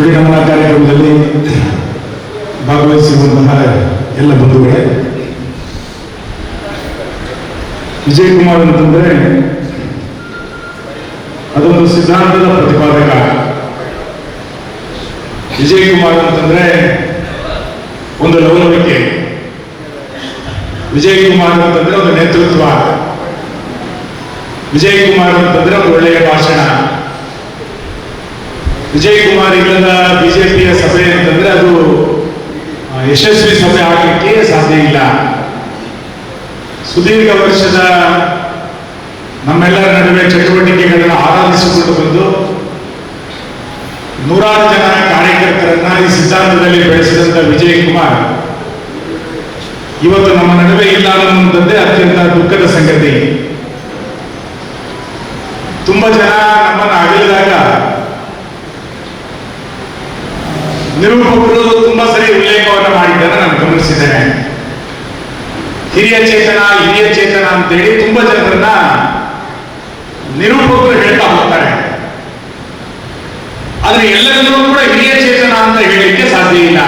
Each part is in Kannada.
ನುಡಿಗಮನ ಕಾರ್ಯಕ್ರಮದಲ್ಲಿ ಭಾಗವಹಿಸಿರುವಂತಹ ಎಲ್ಲ ಬಂಧುಗಳೇ ವಿಜಯ್ ಕುಮಾರ್ ಅಂತಂದ್ರೆ ಅದೊಂದು ಸಿದ್ಧಾಂತದ ಪ್ರತಿಪಾದಕ. ವಿಜಯ್ ಕುಮಾರ್ ಅಂತಂದ್ರೆ ಒಂದು ಲವಲವಿಕೆ. ವಿಜಯ್ ಕುಮಾರ್ ಅಂತಂದ್ರೆ ಒಂದು ನೇತೃತ್ವ. ವಿಜಯ್ ಕುಮಾರ್ ಅಂತಂದ್ರೆ ಒಂದು ಒಳ್ಳೆಯ ಭಾಷಣ. ವಿಜಯ್ ಕುಮಾರ್ ಇಲ್ಲದ ಬಿಜೆಪಿಯ ಸಭೆ ಅಂತಂದ್ರೆ ಅದು ಯಶಸ್ವಿ ಸಭೆ ಆಗಲಿಕ್ಕೆ ಸಾಧ್ಯ ಇಲ್ಲ. ಸುದೀರ್ಘ ವರ್ಷದ ನಮ್ಮೆಲ್ಲರ ನಡುವೆ ಚಟುವಟಿಕೆಗಳನ್ನು ಆರಾಧಿಸಿಕೊಂಡು ಬಂದು, ನೂರಾರು ಜನ ಕಾರ್ಯಕರ್ತರನ್ನ ಈ ಸಿದ್ಧಾಂತದಲ್ಲಿ ಬೆಳೆಸಿದಂತ ವಿಜಯ್ ಕುಮಾರ್ ಇವತ್ತು ನಮ್ಮ ನಡುವೆ ಇಲ್ಲ ಅನ್ನುವಂಥದ್ದೇ ಅತ್ಯಂತ ದುಃಖದ ಸಂಗತಿ. ತುಂಬಾ ಜನ ನಮ್ಮನ್ನು ಅಗಲಿದಾಗ ನಿರೂಪಕರು ತುಂಬಾ ಸರಿ ಉಲ್ಲೇಖವನ್ನು ಮಾಡಿದ್ದನ್ನು ನಾನು ಗಮನಿಸಿದ್ದೇನೆ ಹಿರಿಯ ಚೇತನ ಹಿರಿಯ ಚೇತನ ಅಂತೇಳಿ ತುಂಬಾ ಜನರನ್ನ ನಿರೂಪಕರು ಹೇಳ್ತಾ ಹೋಗ್ತಾರೆ. ಆದ್ರೆ ಎಲ್ಲರಿಗೂ ಕೂಡ ಹಿರಿಯ ಚೇತನ ಅಂತ ಹೇಳಲಿಕ್ಕೆ ಸಾಧ್ಯ ಇಲ್ಲ.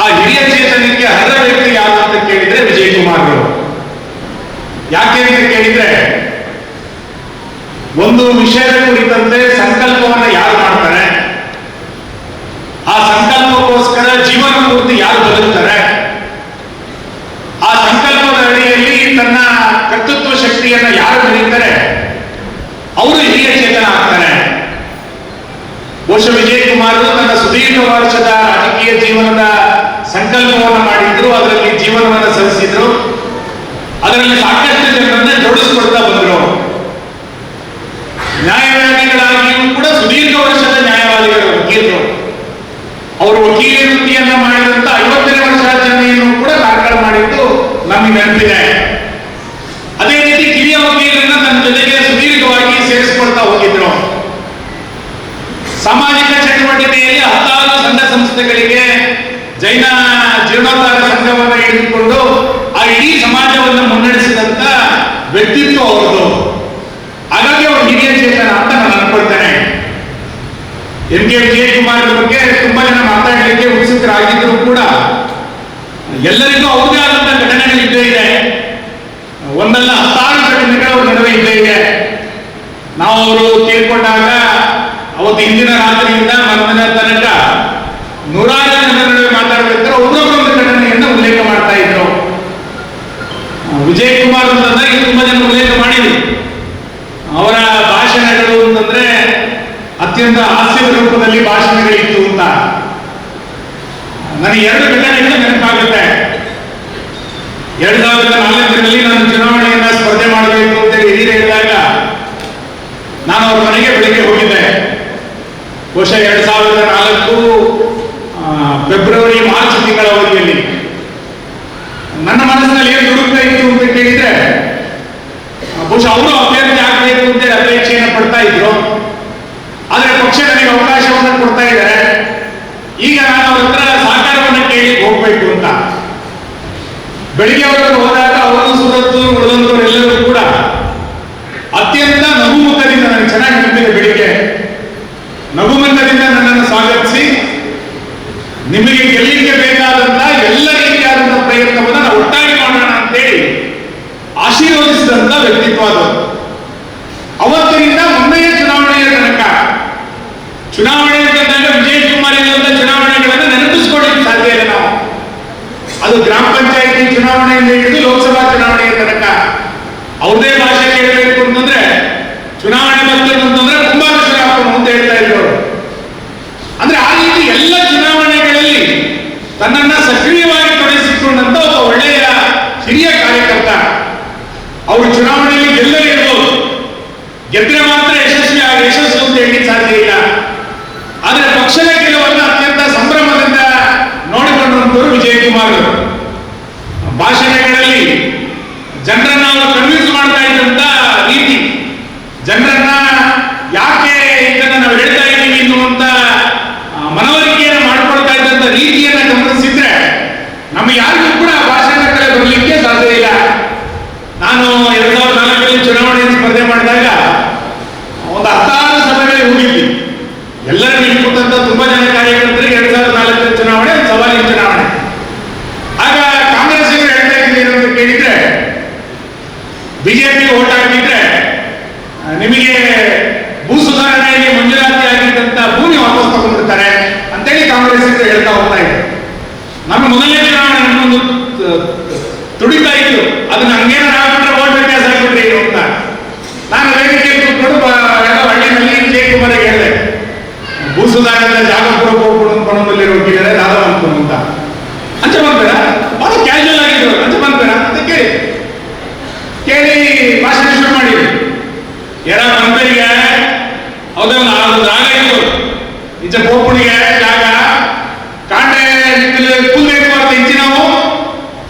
ಆ ಹಿರಿಯ ಚೇತನಕ್ಕೆ ಅರ್ಹ ವ್ಯಕ್ತಿ ಯಾರು ಅಂತ ಕೇಳಿದ್ರೆ ವಿಜಯ್ ಕುಮಾರ್ ಯಾಕೆ ಅಂತ ಕೇಳಿದ್ರೆ ಒಂದು ವಿಷಯದ ಕುರಿತಂತೆ ಸಂಕಲ್ಪವನ್ನ ಯಾರು ಮಾಡ್ತಾರೆ? ಆ ಸಂಕಲ್ಪಕ್ಕೋಸ್ಕರ ಜೀವನ ಕುರಿತು ಯಾರು ಬದುಕ್ತಾರೆ ಆ ಸಂಕಲ್ಪದ ಅಡಿಯಲ್ಲಿ ತನ್ನ ಕರ್ತೃತ್ವ ಶಕ್ತಿಯನ್ನ ಯಾರು ಬೆಳೀತಾರೆ ಅವರು ಹಿರಿಯ ಚೇತನ ಆಗ್ತಾರೆ. ಬಹುಶಃ ವಿಜಯ್ ಕುಮಾರ್ ತನ್ನ ಸುದೀರ್ಘ ವರ್ಷದ ರಾಜಕೀಯ ಜೀವನದ ಸಂಕಲ್ಪವನ್ನು ಮಾಡಿದ್ರು, ಅದರಲ್ಲಿ ಜೀವನವನ್ನು ಸಲ್ಲಿಸಿದ್ರು. ಅದರಲ್ಲಿ ಸಾಕಷ್ಟು ಜನರನ್ನ ಜೋಡಿಸಿಕೊಡ್ತಾ ಬಂದರು ನ್ಯಾಯವಾದಿಗಳಾಗಿಯೂ ಕೂಡ ಸುದೀರ್ಘ ವರ್ಷದ ನ್ಯಾಯವಾದಿಗಳು ವಕೀಲರು ಅವರು ವಕೀಲ ವೃತ್ತಿಯನ್ನ ಮಾಡಿದಂತ ಐವತ್ತನೇ ವರ್ಷಾಚರಣೆಯನ್ನು ಕೂಡ ಕಾರ್ಕಳ ಮಾಡಿದ್ದು ನಮಗೆ ನೆನಪಿದೆ. ಅದೇ ರೀತಿ ಕಿರಿಯ ವಕೀಲರನ್ನ ತನ್ನ ಜೊತೆಗೆ ಸುದೀರ್ಘವಾಗಿ ಸೇರಿಸಿಕೊಳ್ತಾ ಹೋಗಿದ್ರು. ಸಾಮಾಜಿಕ ಚಟುವಟಿಕೆಯಲ್ಲಿ ಹತ್ತಾರು ಸಂಘ ಸಂಸ್ಥೆಗಳಿಗೆ ಜೈನ ಜೀರ್ಣೋದ್ಧಾರ ಸಂಘವನ್ನು ಹಿಡಿದುಕೊಂಡು ಆ ಇಡೀ ಸಮಾಜವನ್ನು ಮುನ್ನಡೆಸಿದಂತ ವ್ಯಕ್ತಿತ್ವ ಅವರದು ಹಾಗಾಗಿ ಅವರು ಹಿರಿಯ ಚೇತನ ಅಂತ ನಾನು ಅನ್ಕೊಳ್ತೇನೆ. ಎಂ ಕೆ ವಿಜಯಕುಮಾರ್ ಬಗ್ಗೆ ತುಂಬಾ ಜನ ಮಾತಾಡಲಿಕ್ಕೆ ಉತ್ಸುಕರಾಗಿದ್ರು ಕೂಡ. ಎಲ್ಲರಿಗೂ ಅವ್ರದೇ ಆದಂತಹ ಘಟನೆಗಳು ಇದ್ದೇ ಇದೆ. ಒಂದಲ್ಲ ಹತ್ತಾರು ಘಟನೆಗಳು ಅವ್ರ ನಡುವೆ ಇದ್ದೇ ಇದೆ. ನಾವು ಅವರು ತೀರ್ಕೊಂಡಾಗ ಅವತ್ತು ಹಿಂದಿನ ರಾತ್ರಿಯಿಂದ ಮರುದಿನ ತನಕ ನೂರಾರು ಜನರ ನಡುವೆ ಮಾತಾಡಬೇಕಾದ್ರೆ ಒಬ್ಬರೊಬ್ಬರೊಂದು ಘಟನೆಯನ್ನು ಉಲ್ಲೇಖ ಮಾಡ್ತಾ ಇದ್ರು. ವಿಜಯ್ ಕುಮಾರ್ ಅಂತಂದ್ರೆ ತುಂಬಾ ಜನ ಉಲ್ಲೇಖ ಮಾಡಿದ್ರು ಅವರ ಭಾಷಣಗಳು ಅಂತಂದ್ರೆ ಅತ್ಯಂತ ಹಾಸ್ಯದ ರೂಪದಲ್ಲಿ ಭಾಷಣಗಳಿತ್ತು ಅಂತ. ನನಗೆ ಎರಡು ಘಟನೆಗಳು ನೆನಪಾಗುತ್ತೆ. ಎರಡ್ ಸಾವಿರದ ನಾಲ್ಕರಲ್ಲಿ ನಾನು ಚುನಾವಣೆಯನ್ನ ಸ್ಪರ್ಧೆ ಮಾಡಬೇಕು ಅಂತ ಹಿರಿಯರು ಹೇಳಿದಾಗ ನಾನು ಅವ್ರ ಮನೆಗೆ ಬೆಳಿಗ್ಗೆ ಹೋಗಿದ್ದೆ. ಬಹುಶಃ ಎರಡ್ ಸಾವಿರದ ನಾಲ್ಕು ಫೆಬ್ರವರಿ, ಮಾರ್ಚ್ ತಿಂಗಳ ಅವಧಿಯಲ್ಲಿ. ನನ್ನ ಮನಸ್ಸಿನಲ್ಲಿ ಏನು ದುಡುಕ್ತಾ ಇತ್ತು ಅಂತ ಕೇಳಿದ್ರೆ, ಬಹುಶಃ ಅವರು ಅಭ್ಯರ್ಥಿ ಆಗಬೇಕು ಅಂತ ಅಪೇಕ್ಷೆಯನ್ನು ಪಡ್ತಾ ಇದ್ರು ಆದ್ರೆ ಪಕ್ಷ ನನಗೆ ಅವಕಾಶವನ್ನು ಕೊಡ್ತಾ ಇದ್ದಾರೆ. ಈಗ ನಾನು ಅವ್ರ ಹತ್ರ ಸಹಕಾರವನ್ನು ಕೇಳಿ ಹೋಗ್ಬೇಕು ಅಂತ. ಬೆಳಿಗ್ಗೆ ಅವರು ಹೋದಾಗ ಅವರು ಸುರತ್ತು ಉಳಿದಂತವರೆಲ್ಲರೂ చెప్పిన మాట ಸುಧಾರಣೆ ಜಾಗ ಕೂಡ ಕೊಡ್ಬಿಡು ಪಣದಲ್ಲಿರೋ ಹೋಗಿದ್ದಾರೆ ಅಂತ. ಅಂಚೆ ಬಂದ್ಬೇಡ? ಬಹಳ ಕ್ಯಾಶುವಲ್ ಆಗಿದ್ರು. ಅಂಚೆ ಬಂದ್ಬೇಡ? ಅಂತ ಕೇಳಿ. ಕೇಳಿ, ಭಾಷಣ ಶುರು ಮಾಡಿದ್ರು ಯಾರ ಮಂತ್ರಿಗೆ ಹೌದೇ, ಒಂದು ಆರು ಜಾಗ ಇತ್ತು. ಜಾಗ. ಕಾಂಡೆ ಕೂಲ್ಬೇಕು ಅಂತ ಇಚ್ಚಿ ನಾವು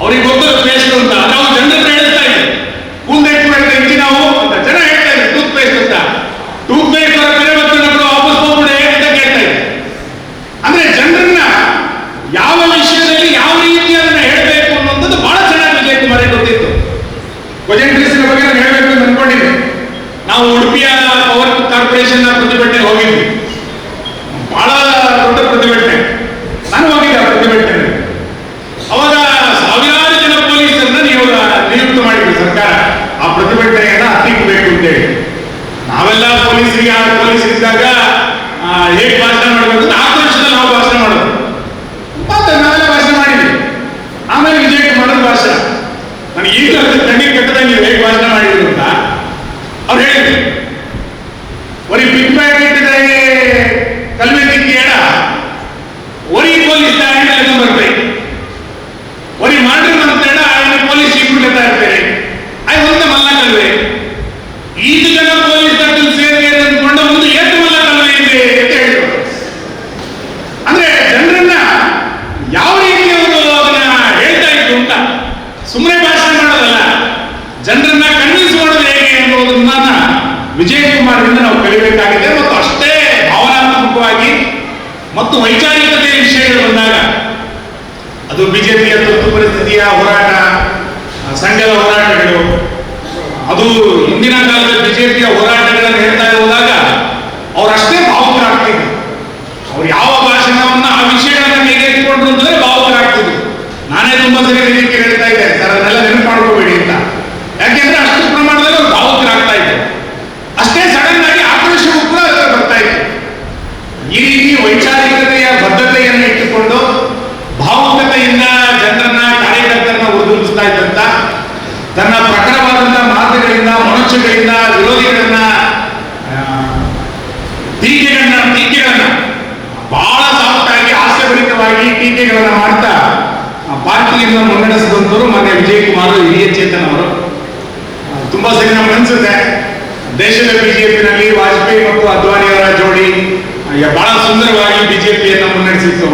ಅವ್ರಿಗೆ ಗೊತ್ತು ಪೇಸ್ಟ್ ಅಂತ ನಾವು ಜನರನ್ನ ಹೇಳ್ತಾ ಇದ್ದೆ ಕೂಲ್ಬೇಕು ಅಂತ ಇಚ್ಚಿ ನಾವು ಅಂತ ಜನ ಹೇಳ್ತಾ ಇದ್ರು ಟೂತ್ ಪೇಸ್ಟ್ ಅಂತ ಟೂತ್ ಪೇಸ್ಟ್ ಅವರ ಬೆಲೆ ಮತ್ತು ನಮ್ಗೆ ವಾಪಸ್ ಹೋಗ್ಬಿಡೆ ಅಂತ ಕೇಳ್ತಾ ಇದ್ದೆ ಅಂದ್ರೆ ಜನರನ್ನ ಯಾವ ವಿಷಯದಲ್ಲಿ ಯಾವ ರೀತಿ ಅದನ್ನ ಹೇಳಬೇಕು ಅನ್ನೋದು ಬಹಳ ಚೆನ್ನಾಗಿ ವಿಜಯ್ ಮರೆ ಗೊತ್ತಿತ್ತು. ಕೊಜೆಂಟ್ರಿಸಿನ ಬಗ್ಗೆ ನಾನು ಹೇಳಬೇಕು ಅಂತ ಅನ್ಕೊಂಡಿದ್ದೆ. ನಾವು ಉಡುಪಿಯ ಪವರ್ ಕಾರ್ಪೊರೇಷನ್ ಪ್ರತಿಭಟನೆ ಹೋಗಿದ್ವಿ. ಬಹಳ ದೊಡ್ಡ ಪ್ರತಿಭಟನೆ. ನಾನು ಹೋಗಿದ್ದೆ ಆ ಪ್ರತಿಭಟನೆ ಅವಾಗ ಸಾವಿರಾರು ಜನ ಪೊಲೀಸರನ್ನ ನೀವು ನಿಯುಕ್ತ ಮಾಡಿದ್ವಿ ಸರ್ಕಾರ. ಆ ಪ್ರತಿಭಟನೆಯನ್ನ ಹತ್ತಿಕ್ಕಬೇಕು ಅಂತೇಳಿ. ನಾವೆಲ್ಲ ಪೊಲೀಸರಿಗೆ ಆ ಪೊಲೀಸ್ ಇದ್ದಾಗ ಹೇಗ್ ಸರಿ ವೇದಿಕೆ ಹೇಳ್ತಾ ಇದ್ದೆ ಸರ್, ಅದನ್ನೆಲ್ಲ ನೆನಪು ಮಾಡ್ಕೋಬೇಡಿ ಅಂತ. ಯಾಕೆಂದ್ರೆ ಅಷ್ಟು ಪ್ರಮಾಣದಲ್ಲಿ ಅವ್ರು ಭಾವುಕರಾಗ್ತಾ ಇದೆ ಅಷ್ಟೇ ಸಡನ್ ಆಗಿ ಆಕ್ರೋಶವೂ ಕೂಡ ಅದರ ಬರ್ತಾ ಇತ್ತು. ಈ ರೀತಿ ವೈಚಾರಿಕತೆಯ ಬದ್ಧತೆಯನ್ನು ಇಟ್ಟುಕೊಂಡು ಭಾವುಕತೆಯಿಂದ ಜನರನ್ನ, ಕಾರ್ಯಕರ್ತರನ್ನ ಉರುದುಂಬಿಸ್ತಾ ಇದ್ದಂತ, ತನ್ನ ಪ್ರಖರವಾದಂತಹ ಮಾತುಗಳಿಂದ ಮನುಷ್ಯಗಳಿಂದ ವಿರೋಧಿಗಳನ್ನ ಟೀಕೆಗಳನ್ನ ಟೀಕೆಗಳನ್ನ ಬಹಳ ಸಾಫ್ಟಾಗಿ ಹಾಸ್ಯಭರಿತವಾಗಿ ಟೀಕೆಗಳನ್ನ ಮಾಡ್ತಾ ಪಾರ್ಟಿಯನ್ನು ಮುನ್ನಡೆಸಿದಂತವರು ಮಾನ್ಯ ವಿಜಯ್ ಕುಮಾರ್ ಹಿರಿಯ ಚೇತನ್ ಅವರು. ತುಂಬಾ ಸರಿ ನಮ್ಗೆ ಅನ್ಸುತ್ತೆ. ದೇಶದ ಬಿಜೆಪಿನಲ್ಲಿ ವಾಜಪೇಯಿ ಮತ್ತು ಅದ್ವಾನಿಯವರ ಜೋಡಿ ಬಹಳ ಸುಂದರವಾಗಿ ಬಿಜೆಪಿಯನ್ನು ಮುನ್ನಡೆಸಿತ್ತು.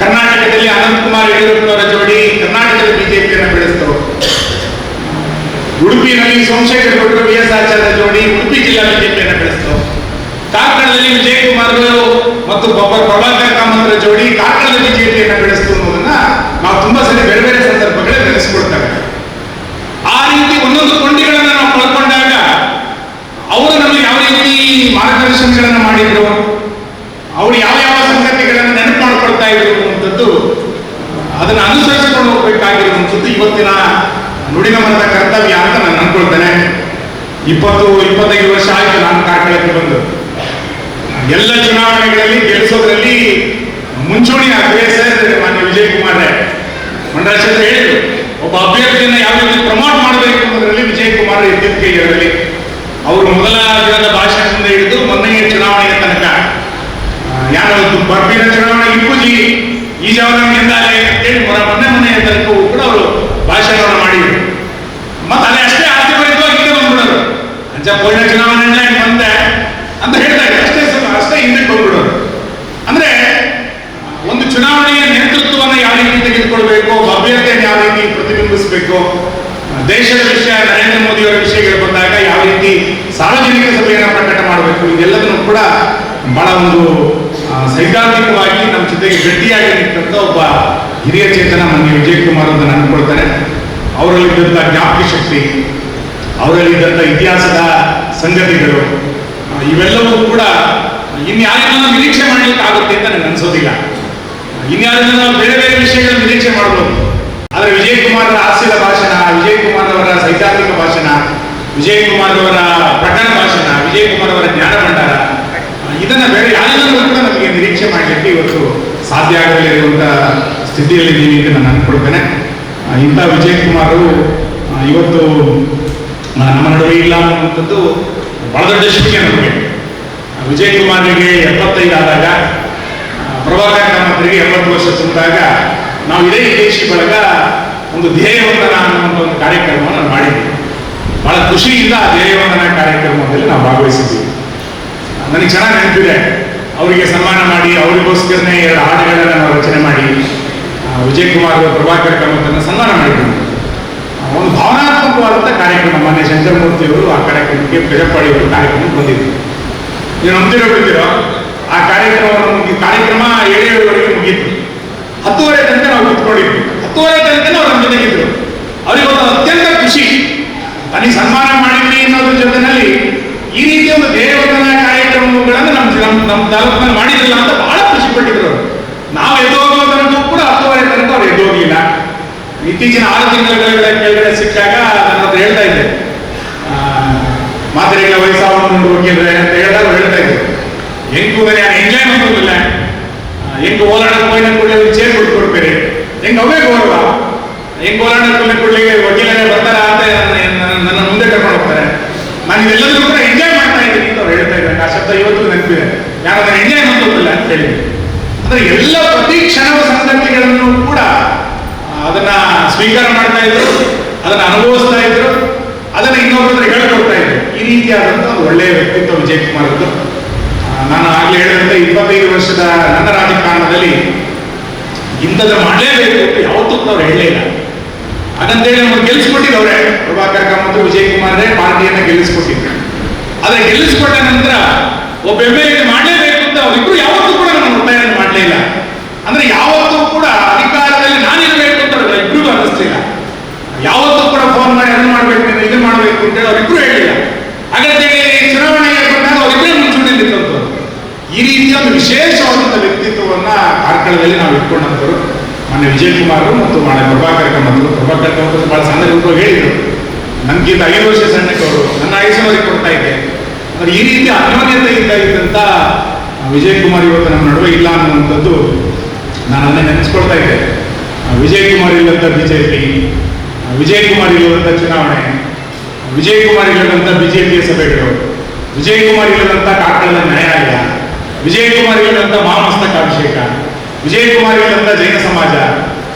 ಕರ್ನಾಟಕದಲ್ಲಿ ಅನಂತಕುಮಾರ್ ಯಡಿಯೂರಪ್ಪನವರ ಜೋಡಿ ಕರ್ನಾಟಕದ ಬಿಜೆಪಿಯನ್ನು ಬೆಳೆಸಿತು. ಉಡುಪಿನಲ್ಲಿ ಸೋಮಶೇಖರ್ ಭಟ್ರು ಬಿ ಎಸ್ ಆಚಾರ್ಯ ಜೋಡಿ ಉಡುಪಿ ಜಿಲ್ಲಾ ಬಿಜೆಪಿಯನ್ನು ಬೆಳೆಸಿತು. ಕಾರ್ಕಳದಲ್ಲಿ ವಿಜಯ್ ಕುಮಾರ್ ಮತ್ತು ಪ್ರಭಾಕರ್ ಕಾಮಂತರ ಜೋಡಿ ಕಾರ್ಕಳದ ಬಿಜೆಪಿಯನ್ನು ಬೆಳೆಸಿತು ಅನ್ನೋದನ್ನ ನಾವು ತುಂಬಾ ಸರಿ ಬೇರೆ ಬೇರೆ ಸಂದರ್ಭಗಳಲ್ಲಿ ಬೆಳೆಸಿಕೊಡ್ತಾರೆ ಆ ರೀತಿ ಒಂದೊಂದು ಕೊಂಡಿಗಳನ್ನ ನಾವು ಕಳ್ಕೊಂಡಾಗ ಅವರು ನಮಗೆ ಯಾವ ರೀತಿ ಮಾರ್ಗದರ್ಶನಗಳನ್ನು ಮಾಡಿದ್ರು? ಅವರು ಯಾವ ಯಾವ ಸಂಗತಿಗಳನ್ನು ನೆನಪು ಮಾಡ್ಕೊಳ್ತಾ ಅನ್ನುವಂಥದ್ದು ಅದನ್ನು ಅನುಸರಿಸಿಕೊಂಡು ಹೋಗ್ಬೇಕಾಗಿರುವಂಥದ್ದು ಇವತ್ತಿನ ನುಡಿನಮನದ ಕರ್ತವ್ಯ ಅಂತ ನಾನು ಅನ್ಕೊಳ್ತೇನೆ. ಇಪ್ಪತ್ತು, ಇಪ್ಪತ್ತೈದು ವರ್ಷ ಆಯ್ತು ನಾನು ಕಾರ್ಕಳಕ್ಕೆ ಬಂದು. ಎಲ್ಲ ಚುನಾವಣೆಗಳಲ್ಲಿ ಗೆಲ್ಲಿಸೋದ್ರಲ್ಲಿ ಮುಂಚೂಣಿ ಅಭ್ಯಾಸ ಮಾನ್ಯ ವಿಜಯ್ ಕುಮಾರ್ ಮಂಡರಾಜ್ ಹೇಳಿದ್ರು. ಒಬ್ಬ ಅಭ್ಯರ್ಥಿಯನ್ನ ಯಾವ ರೀತಿ ಪ್ರಮೋಟ್ ಮಾಡಬೇಕು ಅನ್ನೋದ್ರಲ್ಲಿ ವಿಜಯ್ ಕುಮಾರ್ ಎದ್ದಿದ್ದ ಕೈಯಲ್ಲಿ ಅವರು ಮೊದಲ ದಿನದ ಭಾಷಣದಿಂದ ಹಿಡಿದು ಮೊನ್ನೆಯ ಚುನಾವಣೆಯ ತನಕ. ಯಾರಾದ್ರು ಯಾರು ಬರ್ಬಿನ ಚುನಾವಣೆ ಇಪ್ಪುಜಿ, ಈ ಜವನ ಹೇಳಿ ಮೊರ ಮೊನ್ನೆ ಮೊನ್ನೆಯ ತನಕವೂ ಕೂಡ ಅವರು ಭಾಷಣವನ್ನು ಮಾಡಿದ್ರು. ಮತ್ತೆ ಅದೇ ಅಷ್ಟೇ ಆಸ್ತಿ ಹಿಂದೆ ಬಂದ್ಬಿಡೋರು. ಅಂಚ ಪೂರ್ಣ ಚುನಾವಣೆ ಬಂದೆ ಅಂತ ಹೇಳ್ತಾ ಇದ್ರು. ಅಷ್ಟೇ ಅಷ್ಟೇ ಹಿಂದೆ ಬಂದ್ಬಿಡೋರು ಅಂದ್ರೆ ಒಂದು ಚುನಾವಣೆಯ ನೇತೃತ್ವವನ್ನು ಯಾವ ರೀತಿ ತೆಗೆದುಕೊಳ್ಬೇಕು ಅಭ್ಯರ್ಥಿಯನ್ನು ಯಾವ ರೀತಿ ಪ್ರತಿಬಿಂಬಿಸಬೇಕು, ದೇಶದ ವಿಷಯ, ನರೇಂದ್ರ ಮೋದಿ ಅವರ ವಿಷಯಗಳು ಬಂದಾಗ ಯಾವ ರೀತಿ ಸಾರ್ವಜನಿಕ ಸಭೆಯನ್ನು ಪ್ರಕಟ ಮಾಡಬೇಕು, ಇದೆಲ್ಲದನ್ನು ಕೂಡ ಬಹಳ ಒಂದು ಸೈದ್ಧಾಂತಿಕವಾಗಿ ನಮ್ಮ ಜೊತೆಗೆ ಗಟ್ಟಿಯಾಗಿ ನಿಂತಂತ ಒಬ್ಬ ಹಿರಿಯ ಚೇತನ ಮನೆ ವಿಜಯ್ ಕುಮಾರ್ ಅಂತ ನಾನು ಅನ್ಕೊಳ್ತೇನೆ ಅವರಲ್ಲಿದ್ದಂಥ ಜ್ಞಾಪಕ ಶಕ್ತಿ ಅವರಲ್ಲಿದ್ದಂಥ ಇತಿಹಾಸದ ಸಂಗತಿಗಳು ಇವೆಲ್ಲವೂ ಕೂಡ ಇನ್ಯಾರಿಂದ ನಾವು ನಿರೀಕ್ಷೆ ಮಾಡ್ಲಿಕ್ಕೆ ಆಗುತ್ತೆ ಅಂತ ನನಗೆ ಅನ್ಸೋದಿಲ್ಲ. ಇನ್ಯಾರಿಂದ ನಾವು ಬೇರೆ ಬೇರೆ ವಿಷಯಗಳನ್ನು ನಿರೀಕ್ಷೆ ಮಾಡಬಹುದು ಆದರೆ ವಿಜಯ್ ಕುಮಾರ್ ಹಾಸ್ಯದ ಭಾಷಣ ವಿಜಯ್ ಕುಮಾರ್ ಅವರ ಸೈದ್ಧಾಂತಿಕ ಭಾಷಣ ವಿಜಯ್ ಕುಮಾರ್ ಅವರ ಪ್ರಕರಣ ಭಾಷಣ ವಿಜಯ್ ಕುಮಾರ್ ಅವರ ಜ್ಞಾನ ಭಂಡಾರ ಇದನ್ನ ಬೇರೆ ಕೂಡ ನಮಗೆ ನಿರೀಕ್ಷೆ ಮಾಡಲಿಕ್ಕೆ ಇವತ್ತು ಸಾಧ್ಯ ಆಗದೇ ಇರುವಂತಹ ಸ್ಥಿತಿಯಲ್ಲಿ ಇದ್ದೀವಿ ಅಂತ ನಾನು ಅನ್ಕೊಳ್ತೇನೆ. ಆ, ಇಂಥ ವಿಜಯ್ ಕುಮಾರ್ ಇವತ್ತು ನಮ್ಮ ನಡುವೆ ಇಲ್ಲ ಅನ್ನುವಂಥದ್ದು ಬಹಳ ದೊಡ್ಡ ಶಿಕ್ಷೆ ನಮಗೆ. ವಿಜಯ್ ಕುಮಾರ್ಗೆ ಎಪ್ಪತ್ತೈದು ಆದಾಗ ಪ್ರಭಾಕರ್ ಕಾಮತ್ರಿಗೆ ಎಂಬತ್ತು ವರ್ಷ ತುಂಬಿದಾಗ, ನಾವು ಇದೇ ದೇಶಿ ಬಳಗ ಒಂದು ಧ್ಯೇಯವಂದನ ಅನ್ನುವಂಥ ಒಂದು ಕಾರ್ಯಕ್ರಮವನ್ನು ಮಾಡಿದ್ವಿ ಬಹಳ ಖುಷಿಯಿಂದ ಆ ಧ್ಯೇಯವಂದನ ಕಾರ್ಯಕ್ರಮದಲ್ಲಿ ನಾವು ಭಾಗವಹಿಸಿದ್ವಿ. ನನಗೆ ಚೆನ್ನಾಗಿ ನೆನಪಿದೆ. ಅವರಿಗೆ ಸನ್ಮಾನ ಮಾಡಿ, ಅವರಿಗೋಸ್ಕರನೇ ಎರಡು ಹಾಡುಗಳನ್ನ ನಾವು ರಚನೆ ಮಾಡಿ ವಿಜಯ್ ಕುಮಾರ್ ಪ್ರಭಾಕರ್ ಸನ್ಮಾನ ಮಾಡಿದ್ವಿ ಒಂದು ಭಾವನಾತ್ಮಕವಾದಂಥ ಕಾರ್ಯಕ್ರಮ. ಮಾನ್ಯ ಶಂಕರಮೂರ್ತಿಯವರು ಆ ಕಾರ್ಯಕ್ರಮಕ್ಕೆ ಪ್ರಜಾಪಾಡಿ ಅವರು ಕಾರ್ಯಕ್ರಮಕ್ಕೆ ಬಂದಿದ್ರು. ನೀವು ನಂಬ್ತಿರೋ ಬಂದಿರೋ ಆ ಕಾರ್ಯಕ್ರಮವನ್ನು ಮುಗಿ, ಕಾರ್ಯಕ್ರಮ ಏಳು ಮುಗಿತು. ಹತ್ತುವರೆ ತನಕ ನಾವು ಕೂತ್ಕೊಂಡಿದ್ವಿ. ಹತ್ತುವರೆ ತನಕ ಅವ್ರು ನಮ್ಮ ಜೊತೆಗಿದ್ರು. ಅವರಿಗೊಂದು ಅತ್ಯಂತ ಖುಷಿ. ತನಿ ಸನ್ಮಾನ ಮಾಡಿದ್ವಿ ಅನ್ನೋದ್ರ ಜೊತೆನಲ್ಲಿ ಈ ರೀತಿಯ ಒಂದು ದೇವತನ ಕಾರ್ಯಕ್ರಮಗಳನ್ನು ನಮ್ಮ ನಮ್ಮ ನಮ್ಮ ತಾಲೂಕಿನಲ್ಲಿ ಮಾಡಿದ್ರಲ್ಲ ಅಂತ ಬಹಳ ಖುಷಿ ಪಟ್ಟಿದ್ರು ನಾವು ಎದ್ದೋಗೋ ತನಕ ಕೂಡ ಹತ್ತುವರೆ ತನಕ ಅವ್ರು ಎದ್ದೋಗಿಲ್ಲ ಇತ್ತೀಚಿನ ಆರು ತಿಂಗಳ ಕೆಳಗಡೆ ಸಿಕ್ಕಾಗ ಹತ್ರ ಹೇಳ್ತಾ ಇದ್ದೆ ಮಾತ್ರೆಗಳ ವಯಸ್ಸಾವನ್ನು ಹೋಗಿದ್ರೆ ಅಂತ ಹೇಳಿದಾಗ ಹೇಳ್ತಾ ಇದ್ರು. ಹೆಂಗ್ ಎಂಜಾಯ್ ಮಾಡೋದಿಲ್ಲ ಹೆಂಗ್ ಓಲಾಡ ಹೋಗಿನ ಕೂಡಲೇ ಒಂದು ಚೇರ್ ಕೊಟ್ಕೊಡ್ಬೇರೆ ಹೆಂಗ್ ಅವೇ ಗೌರವ ಹೆಂಗ್ ಓಲಾಡ ಕೂಡ ವಕೀಲರೇ ಬರ್ತಾರ? ಅಂತ ನನ್ನ- ಮುಂದೆ ಕರ್ಕೊಂಡು ಹೋಗ್ತಾರೆ. ನಾನು ಇದೆಲ್ಲದೂ ಕೂಡ ಎಂಜಾಯ್ ಮಾಡ್ತಾ ಇದ್ದೀನಿ ಅಂತ ಅವ್ರು ಹೇಳ್ತಾ ಇದ್ದಾರೆ. ಆ ಶಬ್ದ ಇವತ್ತು ನೆನಪಿದೆ. ಯಾರು ಅದನ್ನ ಎಂಜಾಯ್ ಮಾಡೋದಿಲ್ಲ ಅಂತ ಹೇಳಿ. ಅಂದ್ರೆ ಎಲ್ಲ ಪ್ರತಿ ಕ್ಷಣದ ಸಂಗತಿಗಳನ್ನು ಕೂಡ ಅದನ್ನ ಸ್ವೀಕಾರ ಮಾಡ್ತಾ ಇದ್ರು, ಅದನ್ನ ಅನುಭವಿಸ್ತಾ ಇದ್ರು. ಅದನ್ನ ಇನ್ನೊಬ್ಬರ ಹೇಳ್ಕೊಡ್ತಾ ಇದ್ದೆ. ಈ ರೀತಿಯಾದಂತ ಒಂದು ಒಳ್ಳೆಯ ವ್ಯಕ್ತಿತ್ವ ವಿಜಯ್ ಕುಮಾರ್ದು ಆ, ನಾನು ಆಗ್ಲೇ ಹೇಳಿದಂತೆ ಇಪ್ಪತ್ತೈದು ವರ್ಷದ ನನ್ನ ರಾಜಕಾರಣದಲ್ಲಿ ಇಂಥದ್ದು ಮಾಡಲೇಬೇಕು ಅಂತ ಯಾವತ್ತೂ ಅವ್ರು ಹೇಳಲೇ ಇಲ್ಲ. ಹಾಗಂತೇಳಿ ನಮ್ಮನ್ನು ಗೆಲ್ಲಿಸ್ಕೊಟ್ಟಿದ್ದವ್ರೆ ಪ್ರಭಾಕರ್ ಕಾಮತ್ ವಿಜಯ್ ಕುಮಾರ್ ಪಾರ್ಟಿಯನ್ನ ಗೆಲ್ಲಿಸ್ಕೊಟ್ಟಿದ್ರು. ಆದ್ರೆ ಗೆಲ್ಲಿಸ್ಕೊಟ್ಟ ನಂತರ ಒಬ್ಬ ಎಂ ಎಲ್ ಮಾಡಲೇಬೇಕು ಅಂತ ಅವರಿಬ್ರು ಯಾವತ್ತೂ ಕೂಡ ನಾನು ಮಾಡಲೇ ಇಲ್ಲ. ಅಂದ್ರೆ ಯಾವತ್ತೂ ಕೂಡ ಅಧಿಕಾರದಲ್ಲಿ ನಾನಿರಬೇಕು ಅಂತ ಇಬ್ಬರಿಗೂ ಅನಿಸ್ತಿಲ್ಲ ಯಾವತ್ತೂ ಕೂಡ ಫೋನ್ ಮಾಡಿ ಅದನ್ನ ಮಾಡ್ಬೇಕು ನೀನು ಇದನ್ನ ಮಾಡ್ಬೇಕು ಅಂತ ಹೇಳಿ ಅವರಿಬ್ರು ಹೇಳಿಲ್ಲ. ಹಾಗಾದ್ರೆ ಚುನಾವಣೆಗೆ ಬಂದಾಗ ಅವರಿಬ್ಬರೇ ಮುಂಚೂಣಿಯಲ್ಲಿ ಈ ರೀತಿಯ ಒಂದು ವಿಶೇಷವಾದಂಥ ವ್ಯಕ್ತಿತ್ವವನ್ನ ಕಾರ್ಕಳದಲ್ಲಿ ನಾವು ಇಟ್ಕೊಂಡಂತವರು ಮೊನ್ನೆ ವಿಜಯ್ ಕುಮಾರ್ ಮತ್ತು ಮಾನ್ಯ ಪ್ರಭಾಕರ್ ಕಮ್ಮತ್ತು ಪ್ರಭಾಕರ್ ಭಾಳ ಬಹಳ ರೂಪ ಹೇಳಿದ್ರು. ನನ್ಗಿಂತ ಐದು ವರ್ಷ ಸಣ್ಣಕ್ಕವರು ನನ್ನ ಆಯುಷ್ಯವರಿಗೆ ಕೊಡ್ತಾ ಇದ್ದೆ. ಅಂದ್ರೆ ಈ ರೀತಿ ಅನ್ಯೋನ್ಯತೆಯಿಂದ ಇದ್ದಂತ ವಿಜಯ್ ಕುಮಾರ್ ಇವತ್ತು ನಮ್ಮ ನಡುವೆ ಇಲ್ಲ ಅನ್ನುವಂಥದ್ದು ನಾನು ಅದನ್ನೇ ನೆನೆಸ್ಕೊಳ್ತಾ ಇದ್ದೆ. ವಿಜಯ್ ಕುಮಾರ್ ಇಲ್ಲಂತ ಬಿಜೆಪಿ ವಿಜಯ್ ಕುಮಾರ್ ಇಲ್ಲದಂತ ಚುನಾವಣೆ ವಿಜಯ್ ಕುಮಾರ್ ಇಲ್ಲದಂತ ಬಿಜೆಪಿಯ ಸಭೆಗಳು ವಿಜಯ್ ಕುಮಾರ್ ಇಲ್ಲದಂತ ಕಾಕಳದ ನ್ಯಾಯಾಲಯ ವಿಜಯ್ ಕುಮಾರ್ ಇಲ್ಲದಂತ ಮಹಾಮಸ್ತಕಾಭಿಷೇಕ ವಿಜಯ್ ಕುಮಾರ್ ಇಲ್ಲದಂತ ಜೈನ ಸಮಾಜ,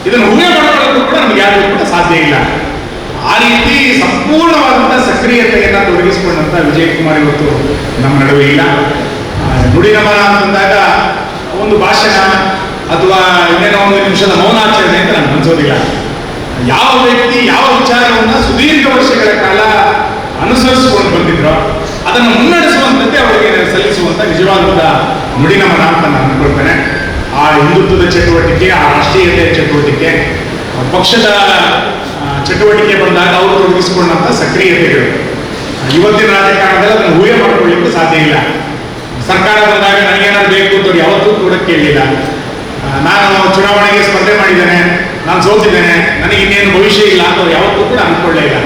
ಇದನ್ನು ಊಹೆ ಮಾಡಿಕೊಳ್ಳೋದು ಕೂಡ ನಮ್ಗೆ ಯಾರಿಗೂ ಕೂಡ ಸಾಧ್ಯ ಇಲ್ಲ. ಆ ರೀತಿ ಸಂಪೂರ್ಣವಾದಂಥ ಸಕ್ರಿಯತೆಯನ್ನು ತೊಡಗಿಸಿಕೊಂಡಂತ ವಿಜಯ್ ಕುಮಾರ್ ಇವತ್ತು ನಮ್ಮ ನಡುವೆ ಇಲ್ಲ. ನುಡಿನಮನ ಅಂತಂದಾಗ ಒಂದು ಭಾಷಣ ಅಥವಾ ಇನ್ನೇನೋ ಒಂದು ನಿಮಿಷದ ಮೌನಾಚರಣೆ ಅಂತ ನನಗೆ ಅನ್ಸೋದಿಲ್ಲ. ಯಾವ ವ್ಯಕ್ತಿ ಯಾವ ವಿಚಾರವನ್ನ ಸುದೀರ್ಘ ವರ್ಷಗಳ ಕಾಲ ಅನುಸರಿಸಿಕೊಂಡು ಬಂದಿದ್ರೋ ಅದನ್ನು ಮುನ್ನಡೆಸುವಂತೆ ಅವರಿಗೆ ಸಲ್ಲಿಸುವಂತ ನಿಜವಾದ ನುಡಿನಮನ ಅಂತ ನಾನು ಅನ್ಕೊಳ್ತೇನೆ ಆ ಹಿಂದುತ್ವದ ಚಟುವಟಿಕೆ, ಆ ರಾಷ್ಟ್ರೀಯತೆಯ ಚಟುವಟಿಕೆ ಪಕ್ಷದ ಚಟುವಟಿಕೆ ಬಂದಾಗ ಅವರು ತೊಡಗಿಸಿಕೊಂಡಂತ ಸಕ್ರಿಯತೆಗಳು. ಇವತ್ತಿನ ರಾಜಕಾರಣದಲ್ಲಿ ಅದನ್ನು ಊಹೆ ಮಾಡಿಕೊಳ್ಳಿಕ್ಕೆ ಸಾಧ್ಯ ಇಲ್ಲ. ಸರ್ಕಾರ ಬಂದಾಗ ನನಗೇನಾದ್ರು ಬೇಕು ಅಂತ ಯಾವತ್ತೂ ಕೂಡ ಕೇಳಲಿಲ್ಲ ನಾನು ಚುನಾವಣೆಗೆ ಸ್ಪರ್ಧೆ ಮಾಡಿದ್ದೇನೆ ನಾನು ಸೋತಿದ್ದೇನೆ ನನಗೆ ಇನ್ನೇನು ಭವಿಷ್ಯ ಇಲ್ಲ ಅಂತ ಯಾವತ್ತೂ ಕೂಡ ಅನ್ಕೊಳ್ಳೇ ಇಲ್ಲ.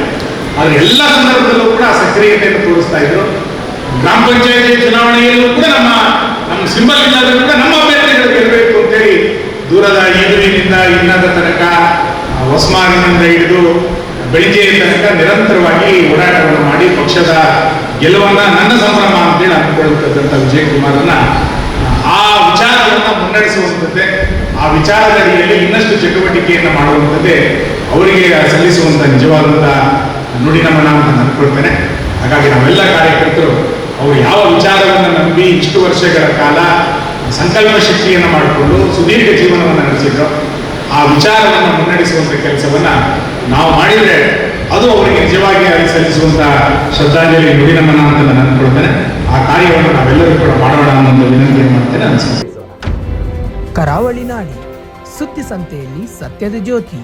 ಆದರೆ ಎಲ್ಲ ಸಂದರ್ಭದಲ್ಲೂ ಕೂಡ ಸಕ್ರಿಯತೆಯನ್ನು ತೋರಿಸ್ತಾ ಇದ್ರು. ಗ್ರಾಮ ಪಂಚಾಯತಿ ಚುನಾವಣೆಯಲ್ಲೂ ಕೂಡ ನಮ್ಮ ನಮ್ಮ ಸಿಂಬಲ್ ಇಲ್ಲಾದ್ರೂ ಕೂಡ ನಮ್ಮ ಅಭ್ಯರ್ಥಿಗಳು ಗೆಲ್ಲಬೇಕು ಅಂತೇಳಿ ದೂರದ ಈದುವಿನಿಂದ ಇನ್ನದ ತನಕ ಆ, ಹೊಸಮಾರಿನಿಂದ ಹಿಡಿದು ಬೆಳಿಗ್ಗೆ ತನಕ ನಿರಂತರವಾಗಿ ಹೋರಾಟವನ್ನು ಮಾಡಿ ಪಕ್ಷದ ಗೆಲುವನ್ನ ನನ್ನ ಸಂಭ್ರಮ ಅಂತೇಳಿ ಅಂದ್ಕೊಳ್ತಕ್ಕಂಥ ವಿಜಯಕುಮಾರನ್ನ ಆ ವಿಚಾರವನ್ನು ಮುನ್ನಡೆಸುವಂಥದ್ದೇ ಆ ವಿಚಾರದಡಿಯಲ್ಲಿ ಇನ್ನಷ್ಟು ಚಟುವಟಿಕೆಯನ್ನು ಮಾಡುವಂಥದ್ದೇ ಅವರಿಗೆ ಸಲ್ಲಿಸುವಂಥ ನಿಜವಾದಂಥ ನುಡಿನಮನ ಅಂತ ನಾನು ಅಂದ್ಕೊಳ್ತೇನೆ ಹಾಗಾಗಿ ನಾವೆಲ್ಲ ಕಾರ್ಯಕರ್ತರು, ಅವರು ಯಾವ ವಿಚಾರವನ್ನು ನಂಬಿ ಇಷ್ಟು ವರ್ಷಗಳ ಕಾಲ ಸಂಕಲ್ಪ ಶಕ್ತಿಯನ್ನು ಮಾಡಿಕೊಂಡು ಸುದೀರ್ಘ ಜೀವನವನ್ನು ನಡೆಸಿದ್ರು, ಆ ವಿಚಾರವನ್ನು ಮುನ್ನಡೆಸುವಂಥ ಕೆಲಸವನ್ನು ನಾವು ಮಾಡಿದರೆ ಅದು ಅವರಿಗೆ ನಿಜವಾಗಿ ಅಲ್ಲಿ ಸಲ್ಲಿಸುವಂಥ ಶ್ರದ್ಧಾಂಜಲಿ ನುಡಿನಮನ ಅಂತ ನಾನು ಆ ಕಾರ್ಯವನ್ನು ನಾವೆಲ್ಲರೂ ಕೂಡ ಮಾಡೋಣ ಅನ್ನೋ ವಿನಂತಿಯನ್ನು ಮಾಡ್ತೇನೆ ನಮಸ್ಕಾರ ಕರಾವಳಿ ನಾಡಿ ಸುದ್ದಿ ಸಂತೆಯಲ್ಲಿ ಸತ್ಯದ ಜ್ಯೋತಿ.